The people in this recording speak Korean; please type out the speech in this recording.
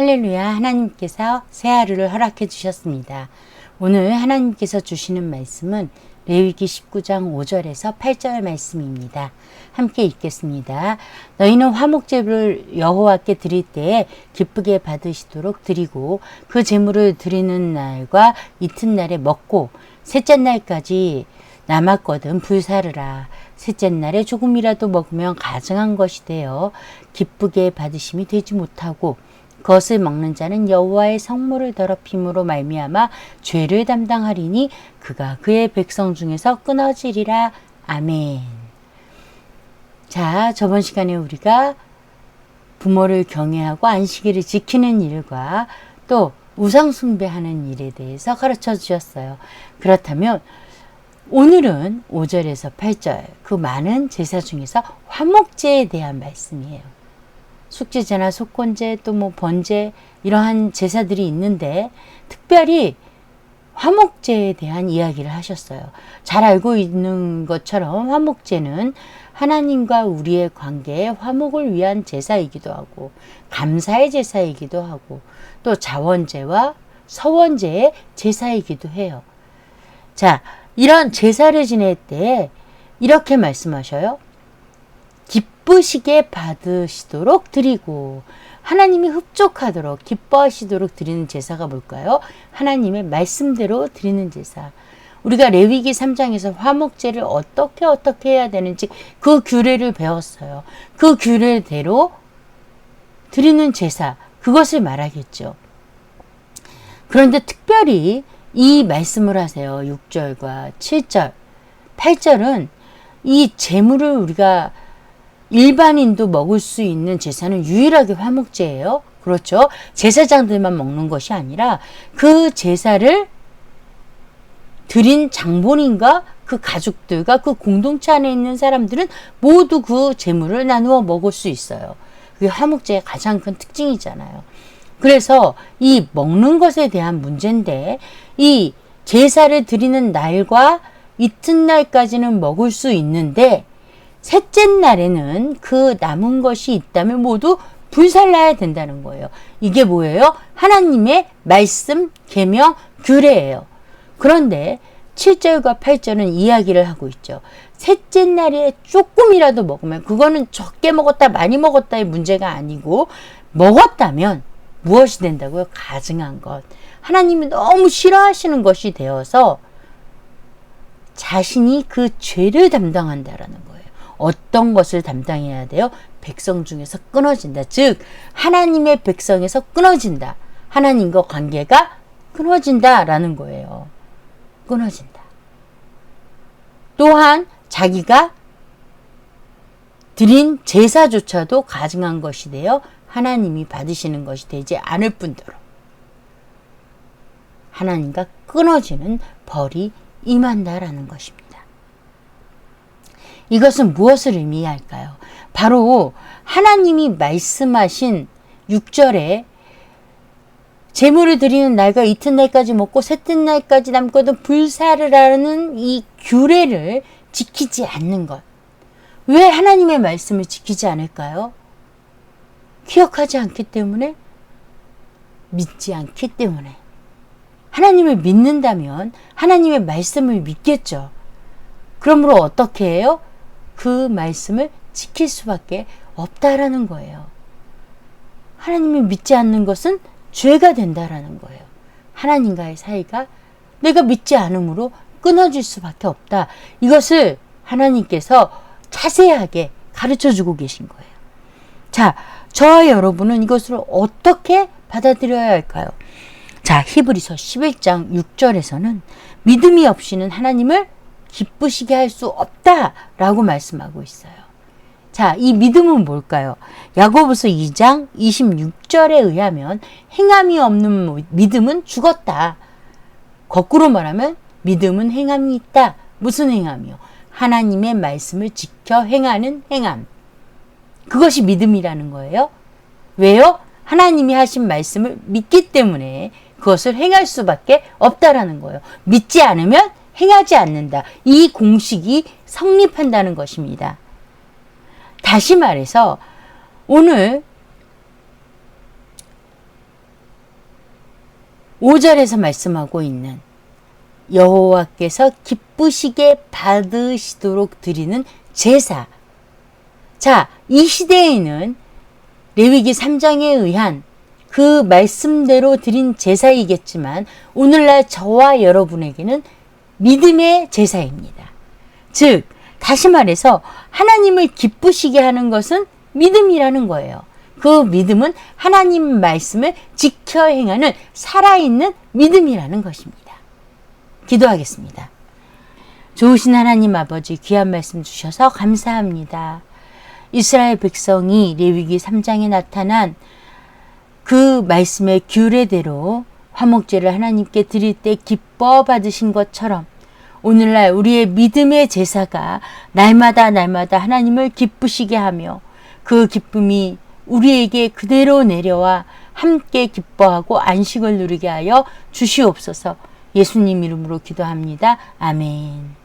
할렐루야 하나님께서 새 하루를 허락해 주셨습니다. 오늘 하나님께서 주시는 말씀은 레위기 19장 5절에서 8절 말씀입니다. 함께 읽겠습니다. 너희는 화목제를 여호와께 드릴 때에 기쁘게 받으시도록 드리고 그 제물을 드리는 날과 이튿날에 먹고 셋째 날까지 남았거든 불사르라. 셋째 날에 조금이라도 먹으면 가증한 것이 되어 기쁘게 받으심이 되지 못하고 그것을 먹는 자는 여호와의 성물을 더럽힘으로 말미암아 죄를 담당하리니 그가 그의 백성 중에서 끊어지리라. 아멘. 자, 저번 시간에 우리가 부모를 경외하고 안식일을 지키는 일과 또 우상 숭배하는 일에 대해서 가르쳐 주셨어요. 그렇다면 오늘은 5절에서 8절 그 많은 제사 중에서 화목제에 대한 말씀이에요. 숙제제나 속건제 또 뭐 번제 이러한 제사들이 있는데 특별히 화목제에 대한 이야기를 하셨어요. 잘 알고 있는 것처럼 화목제는 하나님과 우리의 관계에 화목을 위한 제사이기도 하고 감사의 제사이기도 하고 또 자원제와 서원제의 제사이기도 해요. 자, 이런 제사를 지낼 때 이렇게 말씀하셔요. 기쁘시게 받으시도록 드리고 하나님이 흡족하도록 기뻐하시도록 드리는 제사가 뭘까요? 하나님의 말씀대로 드리는 제사. 우리가 레위기 3장에서 화목제를 어떻게 어떻게 해야 되는지 그 규례를 배웠어요. 그 규례대로 드리는 제사. 그것을 말하겠죠. 그런데 특별히 이 말씀을 하세요. 6절과 7절. 8절은 이 재물을 우리가 일반인도 먹을 수 있는 제사는 유일하게 화목제예요. 그렇죠. 제사장들만 먹는 것이 아니라 그 제사를 드린 장본인과 그 가족들과 그 공동체 안에 있는 사람들은 모두 그 재물을 나누어 먹을 수 있어요. 그게 화목제의 가장 큰 특징이잖아요. 그래서 이 먹는 것에 대한 문제인데 이 제사를 드리는 날과 이튿날까지는 먹을 수 있는데 셋째 날에는 그 남은 것이 있다면 모두 불살라야 된다는 거예요. 이게 뭐예요? 하나님의 말씀, 계명, 규례예요. 그런데 7절과 8절은 이야기를 하고 있죠. 셋째 날에 조금이라도 먹으면 그거는 적게 먹었다, 많이 먹었다의 문제가 아니고 먹었다면 무엇이 된다고요? 가증한 것. 하나님이 너무 싫어하시는 것이 되어서 자신이 그 죄를 담당한다라는 거예요. 어떤 것을 담당해야 돼요? 백성 중에서 끊어진다. 즉, 하나님의 백성에서 끊어진다. 하나님과 관계가 끊어진다 라는 거예요. 끊어진다. 또한 자기가 드린 제사조차도 가증한 것이 되어 하나님이 받으시는 것이 되지 않을 뿐더러 하나님과 끊어지는 벌이 임한다라는 것입니다. 이것은 무엇을 의미할까요? 바로 하나님이 말씀하신 6절에 재물을 드리는 날과 이튿날까지 먹고 셋째 날까지 남거든 불사르라는 이 규례를 지키지 않는 것. 왜 하나님의 말씀을 지키지 않을까요? 기억하지 않기 때문에 믿지 않기 때문에 하나님을 믿는다면 하나님의 말씀을 믿겠죠. 그러므로 어떻게 해요? 그 말씀을 지킬 수밖에 없다라는 거예요. 하나님을 믿지 않는 것은 죄가 된다라는 거예요. 하나님과의 사이가 내가 믿지 않으므로 끊어질 수밖에 없다. 이것을 하나님께서 자세하게 가르쳐 주고 계신 거예요. 자, 저와 여러분은 이것을 어떻게 받아들여야 할까요? 자, 히브리서 11장 6절에서는 믿음이 없이는 하나님을 기쁘시게 할 수 없다라고 말씀하고 있어요. 자, 이 믿음은 뭘까요? 야고보서 2장 26절에 의하면 행함이 없는 믿음은 죽었다. 거꾸로 말하면 믿음은 행함이 있다. 무슨 행함이요? 하나님의 말씀을 지켜 행하는 행함. 그것이 믿음이라는 거예요. 왜요? 하나님이 하신 말씀을 믿기 때문에 그것을 행할 수밖에 없다라는 거예요. 믿지 않으면 행하지 않는다. 이 공식이 성립한다는 것입니다. 다시 말해서 오늘 5절에서 말씀하고 있는 여호와께서 기쁘시게 받으시도록 드리는 제사. 자, 이 시대에는 레위기 3장에 의한 그 말씀대로 드린 제사이겠지만 오늘날 저와 여러분에게는 믿음의 제사입니다. 즉, 다시 말해서 하나님을 기쁘시게 하는 것은 믿음이라는 거예요. 그 믿음은 하나님 말씀을 지켜 행하는 살아있는 믿음이라는 것입니다. 기도하겠습니다. 좋으신 하나님 아버지 귀한 말씀 주셔서 감사합니다. 이스라엘 백성이 레위기 3장에 나타난 그 말씀의 규례대로 화목제를 하나님께 드릴 때 기뻐 받으신 것처럼 오늘날 우리의 믿음의 제사가 날마다 날마다 하나님을 기쁘시게 하며 그 기쁨이 우리에게 그대로 내려와 함께 기뻐하고 안식을 누리게 하여 주시옵소서 예수님 이름으로 기도합니다. 아멘.